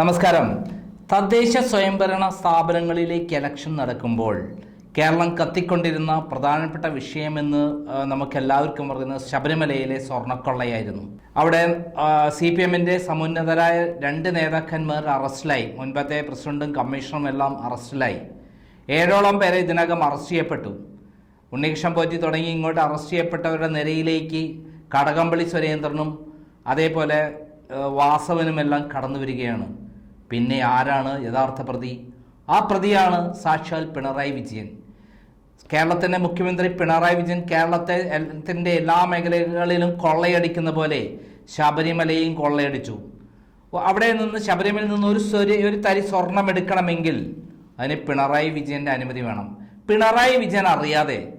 നമസ്കാരം. തദ്ദേശ സ്വയംഭരണ സ്ഥാപനങ്ങളിലേക്ക് ഇലക്ഷൻ നടക്കുമ്പോൾ കേരളം കത്തിക്കൊണ്ടിരുന്ന പ്രധാനപ്പെട്ട വിഷയമെന്ന് നമുക്കെല്ലാവർക്കും പറയുന്നത് ശബരിമലയിലെ സ്വർണക്കൊള്ളയായിരുന്നു. അവിടെ സി പി എമ്മിന്റെ സമുന്നതരായ രണ്ട് നേതാക്കന്മാർ അറസ്റ്റിലായി. മുൻപത്തെ പ്രസിഡന്റും കമ്മീഷണറും എല്ലാം അറസ്റ്റിലായി. ഏഴോളം പേരെ ഇതിനകം അറസ്റ്റ് ചെയ്യപ്പെട്ടു. ഉണ്ണികൃഷ്ണൻ പോറ്റി തുടങ്ങി ഇങ്ങോട്ട് അറസ്റ്റ് ചെയ്യപ്പെട്ടവരുടെ നിരയിലേക്ക് കടകംപള്ളി സുരേന്ദ്രനും അതേപോലെ വാസവനുമെല്ലാം കടന്നു വരികയാണ് പിന്നെ ആരാണ് യഥാർത്ഥ പ്രതി? ആ പ്രതിയാണ് സാക്ഷാൽ പിണറായി വിജയൻ. കേരളത്തിന്റെ മുഖ്യമന്ത്രി പിണറായി വിജയൻ കേരളത്തെ ത്തിന്റെ എല്ലാ മേഖലകളിലും കൊള്ളയടിക്കുന്ന പോലെ ശബരിമലയും കൊള്ളയടിച്ചു. അവിടെ നിന്ന് ശബരിമലയിൽ നിന്ന് ഒരു ഒരു തരി സ്വർണം എടുക്കണമെങ്കിൽ അതിന് പിണറായി വിജയന്റെ അനുമതി വേണം. പിണറായി വിജയൻ അറിയാതെ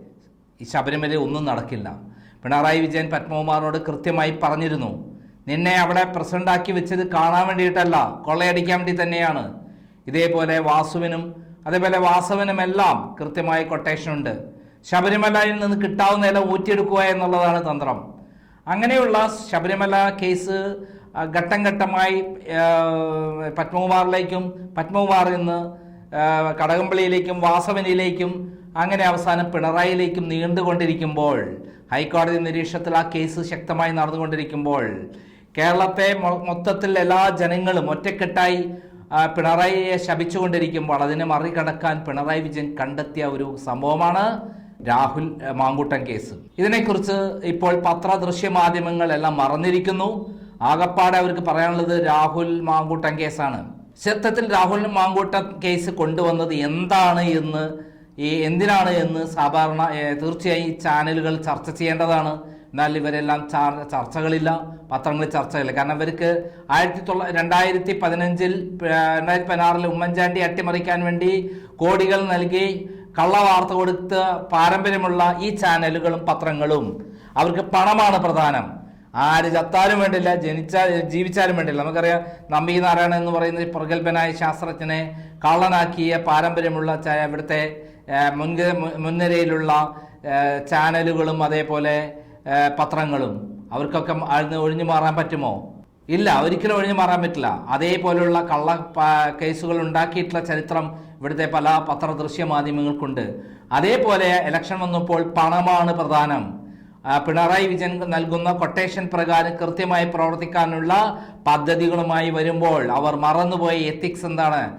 ഈ ശബരിമല ഒന്നും നടക്കില്ല. പിണറായി വിജയൻ പത്മകുമാറിനോട് കൃത്യമായി പറഞ്ഞിരുന്നു. നിന്നെ അവിടെ പ്രസിഡന്റാക്കി വെച്ചത് കാണാൻ വേണ്ടിയിട്ടല്ല കൊള്ളയടിക്കാൻ വേണ്ടി തന്നെയാണ്. ഇതേപോലെ വാസുവിനും അതേപോലെ വാസവനും എല്ലാം കൃത്യമായ കൊട്ടേഷൻ ഉണ്ട്. ശബരിമലയിൽ നിന്ന് കിട്ടാവുന്ന ഇല ഊറ്റിയെടുക്കുക എന്നുള്ളതാണ് തന്ത്രം. അങ്ങനെയുള്ള ശബരിമല കേസ് ഘട്ടം ഘട്ടമായി പത്മകുമാറിലേക്കും പത്മകുമാറിൽ നിന്ന് കടകംപള്ളിയിലേക്കും വാസവനിലേക്കും അങ്ങനെ അവസാനം പിണറായിയിലേക്കും നീണ്ടുകൊണ്ടിരിക്കുമ്പോൾ ഹൈക്കോടതി നിരീക്ഷണത്തിൽ ആ കേസ് ശക്തമായി നടന്നുകൊണ്ടിരിക്കുമ്പോൾ കേരളത്തെ മൊത്തത്തിൽ എല്ലാ ജനങ്ങളും ഒറ്റക്കെട്ടായി പിണറായിയെ ശപിച്ചുകൊണ്ടിരിക്കുമ്പോൾ അതിനെ മറികടക്കാൻ പിണറായി വിജയൻ കണ്ടെത്തിയ ഒരു സംഭവമാണ് രാഹുൽ മാങ്കൂട്ടൻ മാങ്കൂട്ടം കേസ്. ഇതിനെക്കുറിച്ച് ഇപ്പോൾ പത്ര ദൃശ്യ മാധ്യമങ്ങളെല്ലാം മറന്നിരിക്കുന്നു. ആകപ്പാടെ അവർക്ക് പറയാനുള്ളത് രാഹുൽ മാങ്കൂട്ടം കേസാണ്. സത്യത്തിൽ രാഹുൽ മാങ്കൂട്ടം കേസ് കൊണ്ടുവന്നത് എന്താണ് എന്ന് എന്തിനാണ് എന്ന് സാധാരണ തീർച്ചയായും ചാനലുകൾ ചർച്ച ചെയ്യേണ്ടതാണ്. എന്നാൽ ഇവരെല്ലാം ചർച്ചകളില്ല. പത്രങ്ങളിൽ ചർച്ചകളില്ല. കാരണം ഇവർക്ക് ആയിരത്തി തൊള്ള രണ്ടായിരത്തി പതിനഞ്ചിൽ രണ്ടായിരത്തി പതിനാറിൽ ഉമ്മൻചാണ്ടി അട്ടിമറിക്കാൻ വേണ്ടി കോടികൾ നൽകി കള്ളവാർത്ത കൊടുത്ത് പാരമ്പര്യമുള്ള ഈ ചാനലുകളും പത്രങ്ങളും അവർക്ക് പണമാണ് പ്രധാനം. ആര് ചത്താലും വേണ്ടില്ല ജനിച്ചാൽ ജീവിച്ചാലും വേണ്ടില്ല. നമുക്കറിയാം നമ്പി നാരായണൻ എന്ന് പറയുന്ന പ്രഗത്ഭനായ ശാസ്ത്രജ്ഞനെ കള്ളനാക്കിയ പാരമ്പര്യമുള്ള ഇവിടുത്തെ മുൻ മുൻനിരയിലുള്ള ചാനലുകളും അതേപോലെ പത്രങ്ങളും. അവർക്കൊക്കെ അതിന് ഒഴിഞ്ഞു മാറാൻ പറ്റുമോ? ഇല്ല ഒരിക്കലും ഒഴിഞ്ഞു മാറാൻ പറ്റില്ല. അതേപോലെയുള്ള കള്ള കേസുകൾ ഉണ്ടാക്കിയിട്ടുള്ള ചരിത്രം ഇവിടുത്തെ പല പത്ര ദൃശ്യ മാധ്യമങ്ങൾക്കുണ്ട്. അതേപോലെ ഇലക്ഷൻ വന്നപ്പോൾ പണമാണ് പ്രധാനം. പിണറായി വിജയൻ നൽകുന്ന കൊട്ടേഷൻ പ്രകാരം കൃത്യമായി പ്രവർത്തിക്കാനുള്ള പദ്ധതികളുമായി വരുമ്പോൾ അവർ മറന്നുപോയ എത്തിക്സ് എന്താണ്?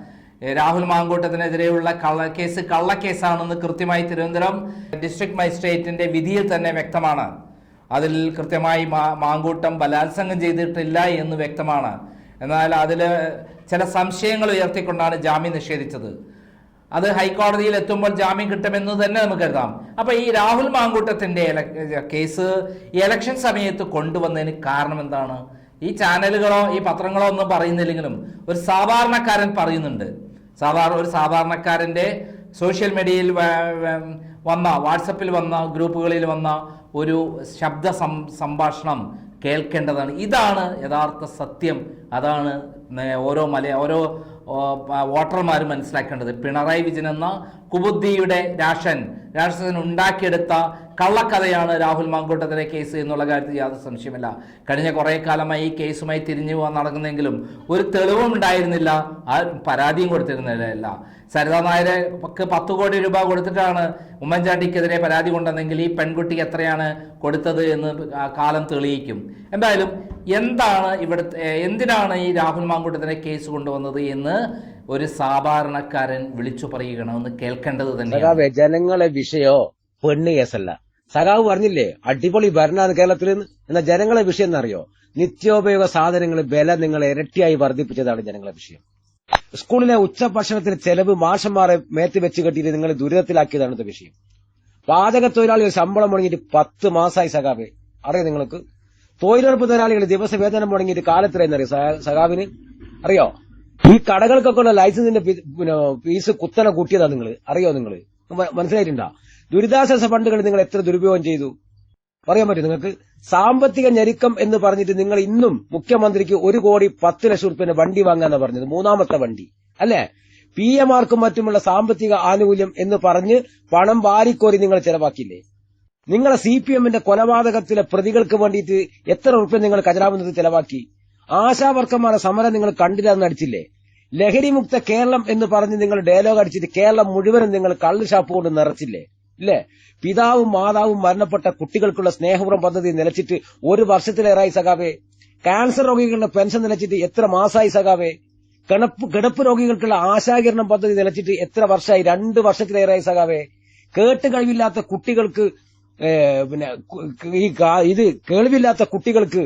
രാഹുൽ മാങ്കൂട്ടത്തിനെതിരെയുള്ള കള്ള കേസ് കള്ളക്കേസാണെന്ന് കൃത്യമായി തിരുവനന്തപുരം ഡിസ്ട്രിക്ട് മജിസ്ട്രേറ്റിന്റെ വിധിയിൽ തന്നെ വ്യക്തമാണ്. അതിൽ കൃത്യമായി മാങ്കൂട്ടം ബലാത്സംഗം ചെയ്തിട്ടില്ല എന്ന് വ്യക്തമാണ്. എന്നാൽ അതിൽ ചില സംശയങ്ങൾ ഉയർത്തിക്കൊണ്ടാണ് ജാമ്യം നിഷേധിച്ചത്. അത് ഹൈക്കോടതിയിൽ എത്തുമ്പോൾ ജാമ്യം കിട്ടുമെന്ന് തന്നെ നമുക്ക് കരുതാം അപ്പൊ ഈ രാഹുൽ മാങ്കൂട്ടത്തിന്റെ കേസ് ഇലക്ഷൻ സമയത്ത് കൊണ്ടുവന്നതിന് കാരണം എന്താണ്? ഈ ചാനലുകളോ ഈ പത്രങ്ങളോ ഒന്നും പറയുന്നില്ലെങ്കിലും ഒരു സാധാരണക്കാരൻ പറയുന്നുണ്ട്. സാധാരണ ഒരു സാധാരണക്കാരന്റെ സോഷ്യൽ മീഡിയയിൽ വന്ന വാട്സപ്പിൽ വന്ന ഗ്രൂപ്പുകളിൽ വന്ന ഒരു ശബ്ദ സംഭാഷണം കേൾക്കേണ്ടതാണ്. ഇതാണ് യഥാർത്ഥ സത്യം. അതാണ് ഓരോ മല ഓരോ വോട്ടർമാരും മനസ്സിലാക്കേണ്ടത്. പിണറായി വിജയൻ എന്ന കുബുദ്ധിയുടെ രാഷൻ രാക്ഷസൻ ഉണ്ടാക്കിയെടുത്ത കള്ളക്കഥയാണ് രാഹുൽ മാങ്കൂട്ടത്തിലെ കേസ് എന്നുള്ള കാര്യത്തിൽ യാതൊരു സംശയമില്ല കഴിഞ്ഞ കുറേ കാലമായി ഈ കേസുമായി തിരിഞ്ഞു പോകാൻ നടക്കുന്നെങ്കിലും ഒരു തെളിവും ഉണ്ടായിരുന്നില്ല. ആ പരാതിയും കൊടുത്തിരുന്നില്ല. സരിതാ നായരെ പത്ത് കോടി രൂപ കൊടുത്തിട്ടാണ് ഉമ്മൻചാണ്ടിക്കെതിരെ പരാതി കൊണ്ടെന്നെങ്കിൽ ഈ പെൺകുട്ടി എത്രയാണ് കൊടുത്തത് എന്ന് കാലം തെളിയിക്കും. എന്തായാലും എന്താണ് ഇവിടുത്തെ എന്തിനാണ് ഈ രാഹുൽ മാങ്കൂട്ടത്തിനെ കേസ് കൊണ്ടുവന്നത് എന്ന് ഒരു സാധാരണക്കാരൻ വിളിച്ചു പറയുകയാണെന്ന് കേൾക്കേണ്ടത് തന്നെ ജനങ്ങളെ വിഷയോ? പെണ്ണ് കേസല്ല. സഖാവ് പറഞ്ഞില്ലേ അടിപൊളി ഭരണമാണ് കേരളത്തിൽ എന്നാൽ ജനങ്ങളെ വിഷയം എന്നറിയോ? നിത്യോപയോഗ സാധനങ്ങൾ വില നിങ്ങൾ ഇരട്ടിയായി വർദ്ധിപ്പിച്ചതാണ് ജനങ്ങളെ വിഷയം. സ്കൂളിലെ ഉച്ചഭക്ഷണത്തിന് ചെലവ് മാഷന്മാരെ മേത്ത് വെച്ച് കെട്ടിയിട്ട് നിങ്ങൾ ദുരിതത്തിലാക്കിയതാണ് വിഷയം. പാചക തൊഴിലാളികൾ ശമ്പളം മുടങ്ങിയിട്ട് പത്ത് മാസമായി സഖാവെ. അറിയോ നിങ്ങൾക്ക്? തൊഴിലുറപ്പ് തൊഴിലാളികൾ ദിവസ വേതനം മുടങ്ങിയിട്ട് കാലത്തിലെന്നറിയോ സഖാബിന് അറിയോ? ഈ കടകൾക്കൊക്കെ ഉള്ള ലൈസൻസിന്റെ പിന്നെ ഫീസ് കുത്തനെ കൂട്ടിയതാ നിങ്ങൾ അറിയോ നിങ്ങൾ മനസ്സിലായിട്ടുണ്ടോ? ദുരിതാശ്വാസ ഫണ്ടുകൾ നിങ്ങൾ എത്ര ദുരുപയോഗം ചെയ്തു? പറയാൻ പറ്റും നിങ്ങൾക്ക്? സാമ്പത്തിക ഞെരുക്കം എന്ന് പറഞ്ഞിട്ട് നിങ്ങൾ ഇന്നും മുഖ്യമന്ത്രിക്ക് ഒരു കോടി പത്ത് ലക്ഷം റുപ്യന്റെ വണ്ടി വാങ്ങാന്നാ പറഞ്ഞത്. മൂന്നാമത്തെ വണ്ടി. അല്ലേ? പി എമാർക്കും മറ്റുമുള്ള സാമ്പത്തിക ആനുകൂല്യം എന്ന് പറഞ്ഞ് പണം വാരിക്കോരി നിങ്ങൾ ചെലവാക്കില്ലേ നിങ്ങളെ സി പി എമ്മിന്റെ കൊലപാതകത്തിലെ പ്രതികൾക്ക് വേണ്ടിയിട്ട് എത്ര റുപ്യ നിങ്ങൾ കചരാമെന്നത് ചെലവാക്കി? ആശാവർക്കന്മാരുടെ സമരം നിങ്ങൾ കണ്ടില്ല എന്ന് അടിച്ചില്ലേ ലഹരിമുക്ത കേരളം എന്ന് പറഞ്ഞ് നിങ്ങൾ ഡയലോഗ് അടിച്ചിട്ട് കേരളം മുഴുവനും നിങ്ങൾ കള്ളു ഷാപ്പ് കൊണ്ട് നിറച്ചില്ലേ? ഇല്ലേ? പിതാവും മാതാവും മരണപ്പെട്ട കുട്ടികൾക്കുള്ള സ്നേഹപുരം പദ്ധതി നിലച്ചിട്ട് ഒരു വർഷത്തിലേറായി സഖാവേ. ക്യാൻസർ രോഗികളുടെ പെൻഷൻ നിലച്ചിട്ട് എത്ര മാസമായി സഖാവേ? കിടപ്പ് കിടപ്പ് രോഗികൾക്കുള്ള ആശാകിരണം പദ്ധതി നിലച്ചിട്ട് എത്ര വർഷമായി രണ്ട് വർഷത്തിലേറായി സഖാവേ. കേട്ട് കഴിവില്ലാത്ത കുട്ടികൾക്ക് പിന്നെ ഈ ഇത് കേൾവില്ലാത്ത കുട്ടികൾക്ക്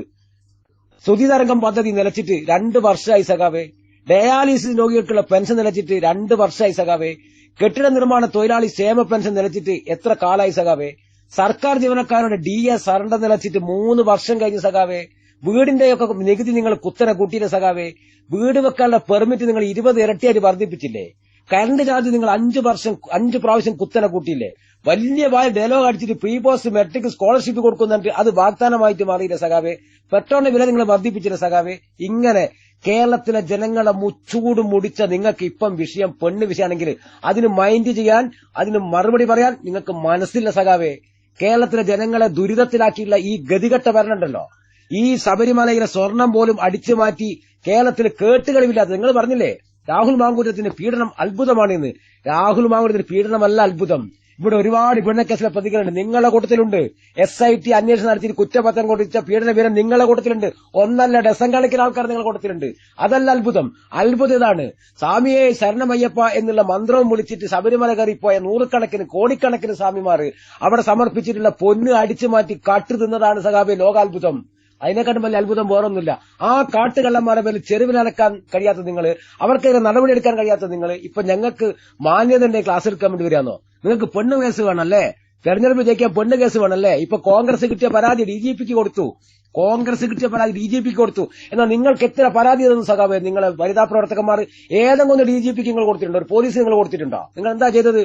ശ്രുതിതരംഗം പദ്ധതി നിലച്ചിട്ട് രണ്ട് വർഷമായി സഖാവേ. ഡയാലിസിസ് രോഗികൾക്കുള്ള പെൻഷൻ നിലച്ചിട്ട് രണ്ട് വർഷമായി സഖാവേ. കെട്ടിട നിർമ്മാണ തൊഴിലാളി ക്ഷേമ പെൻഷൻ നിലച്ചിട്ട് എത്ര കാലായി സഖാവേ. സർക്കാർ ജീവനക്കാരുടെ ഡി എസ് സറണ്ടർ നിലച്ചിട്ട് മൂന്ന് വർഷം കഴിഞ്ഞ സഖാവേ. വീടിന്റെയൊക്കെ നികുതി നിങ്ങൾ കുത്തനെ കൂട്ടിയില്ല സഖാവേ. വീട് വെക്കാനുള്ള പെർമിറ്റ് നിങ്ങൾ ഇരുപത് ഇരട്ടിയായിട്ട് വർദ്ധിപ്പിച്ചില്ലേ. കറണ്ട് ചാർജ് നിങ്ങൾ അഞ്ചു വർഷം അഞ്ചു പ്രാവശ്യം കുത്തനെ കൂട്ടിയില്ലേ. വലിയ ഡയലോഗ് അടിച്ചിട്ട് പ്രീ പോസ്റ്റ് മെട്രിക് സ്കോളർഷിപ്പ് കൊടുക്കുന്നുണ്ട്. അത് വാഗ്ദാനമായിട്ട് മാറിയില്ല സഖാവേ? പെട്രോളിന്റെ വില നിങ്ങൾ വർദ്ധിപ്പിച്ചില്ല സഖാവേ? ഇങ്ങനെ കേരളത്തിലെ ജനങ്ങളെ മുച്ചൂട് മുടിച്ച നിങ്ങൾക്ക് ഇപ്പം വിഷയം പെണ്ണ് വിഷയമാണെങ്കിൽ അതിന് മൈൻഡ് ചെയ്യാൻ അതിന് മറുപടി പറയാൻ നിങ്ങൾക്ക് മനസ്സില്ല സഖാവേ. കേരളത്തിലെ ജനങ്ങളെ ദുരിതത്തിലാക്കിയുള്ള ഈ ഗതികെട്ട ഭരണമുണ്ടല്ലോ ഈ ശബരിമലയിലെ സ്വർണം പോലും അടിച്ചു മാറ്റി കേരളത്തിൽ കേട്ടുകളിവില്ലാത്ത നിങ്ങൾ പറഞ്ഞില്ലേ? രാഹുൽ മാങ്കൂട്ടത്തിന്റെ പീഡനം അത്ഭുതമാണ് ഇന്ന് രാഹുൽ മാങ്കൂട്ടത്തിന്റെ പീഡനമല്ല അത്ഭുതം. ഇവിടെ ഒരുപാട് പീഡന കേസിലെ പ്രതികളുണ്ട്. നിങ്ങളുടെ കൂട്ടത്തിലുണ്ട്. എസ് ഐ ടി അന്വേഷണം നടത്തി കുറ്റപത്രം കൊടുത്ത പീഡന വിവരം നിങ്ങളുടെ കൂട്ടത്തിലുണ്ട്. ഒന്നല്ല ഡസൻ കണക്കിന് ആൾക്കാർ നിങ്ങളുടെ കൂട്ടത്തിലുണ്ട്. അതല്ല അത്ഭുതം. അത്ഭുതം ഇതാണ്. സ്വാമിയെ ശരണമയ്യപ്പ എന്നുള്ള മന്ത്രവും വിളിച്ചിട്ട് ശബരിമല കയറിപ്പോയ നൂറുകണക്കിന് കോടിക്കണക്കിന് സ്വാമിമാർ അവിടെ സമർപ്പിച്ചിട്ടുള്ള പൊന്ന് അടിച്ചു മാറ്റി കാട്ടു തിന്നതാണ് സഖാബെ ലോകാത്ഭുതം. അതിനെക്കാട്ടും വലിയ അത്ഭുതം വേറൊന്നുമില്ല. ആ കാട്ടുകള്ളന്മാരെ മേൽ ചെരുവിനടക്കാൻ കഴിയാത്ത നിങ്ങൾ അവർക്കെതിരെ നടപടി എടുക്കാൻ കഴിയാത്ത നിങ്ങൾ ഇപ്പൊ ഞങ്ങൾക്ക് മാന്യതന്റെ ക്ലാസ് എടുക്കാൻ വേണ്ടി വരികയാണോ നിങ്ങൾക്ക് പെണ്ണ് കേസ് വേണമല്ലേ തെരഞ്ഞെടുപ്പ് ജയിക്കാൻ പെണ്ണ് കേസ് വേണമല്ലേ ഇപ്പൊ കോൺഗ്രസ് കിട്ടിയ പരാതി ഡി കൊടുത്തു. കോൺഗ്രസ് കിട്ടിയ പരാതി ഡി കൊടുത്തു. എന്നാൽ നിങ്ങൾക്ക് എത്ര പരാതി തന്നു സഖാവേ? നിങ്ങളെ വനിതാ പ്രവർത്തകന്മാർ ഏതെങ്കിലും ഒന്ന് ഡി ജി പിക്ക് നിങ്ങൾ കൊടുത്തിട്ടുണ്ടോ? ഒരു പോലീസ് നിങ്ങൾ കൊടുത്തിട്ടുണ്ടോ? നിങ്ങൾ എന്താ ചെയ്തത്?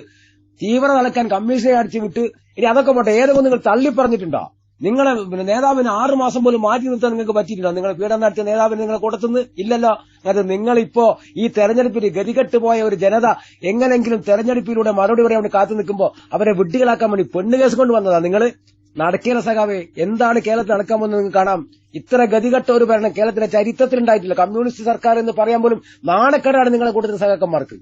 തീവ്ര നടക്കാൻ കമ്മീഷനെ അടിച്ചു വിട്ട് ഇനി അതൊക്കെ പോട്ടെ. ഏതെങ്കിലും നിങ്ങൾ തള്ളി പറഞ്ഞിട്ടുണ്ടോ നിങ്ങളെ നേതാവിന് ആറ് മാസം പോലും മാറ്റി നിർത്താൻ നിങ്ങൾക്ക് പറ്റിയിട്ടില്ല. നിങ്ങൾ പീഡനം നടത്തിയ നേതാവിന് നിങ്ങളെ കൂട്ടത്തുനിന്ന് ഇല്ലല്ലോ. അത് നിങ്ങളിപ്പോ ഈ തെരഞ്ഞെടുപ്പിൽ ഗതികെട്ട് പോയ ഒരു ജനത എങ്ങനെങ്കിലും തെരഞ്ഞെടുപ്പിലൂടെ മറുപടി വരെ അവിടെ കാത്തു നിൽക്കുമ്പോൾ അവരെ വിഡ്ഢികളാക്കാൻ വേണ്ടി പെണ്ണ് കേസ് കൊണ്ട് വന്നതാ. നിങ്ങൾ നടക്കേല സഖാവേ എന്താണ് കേരളത്തിൽ നടക്കാൻ പോകുന്നത് നിങ്ങൾക്ക് കാണാം. ഇത്ര ഗതികെട്ട ഒരു ഭരണം കേരളത്തിലെ ചരിത്രത്തിൽ ഉണ്ടായിട്ടില്ല കമ്മ്യൂണിസ്റ്റ് സർക്കാർ എന്ന് പറയാൻ പോലും നാണക്കേടാണ് നിങ്ങളെ കൂട്ടത്തിൽ സഖാക്കന്മാർക്ക്.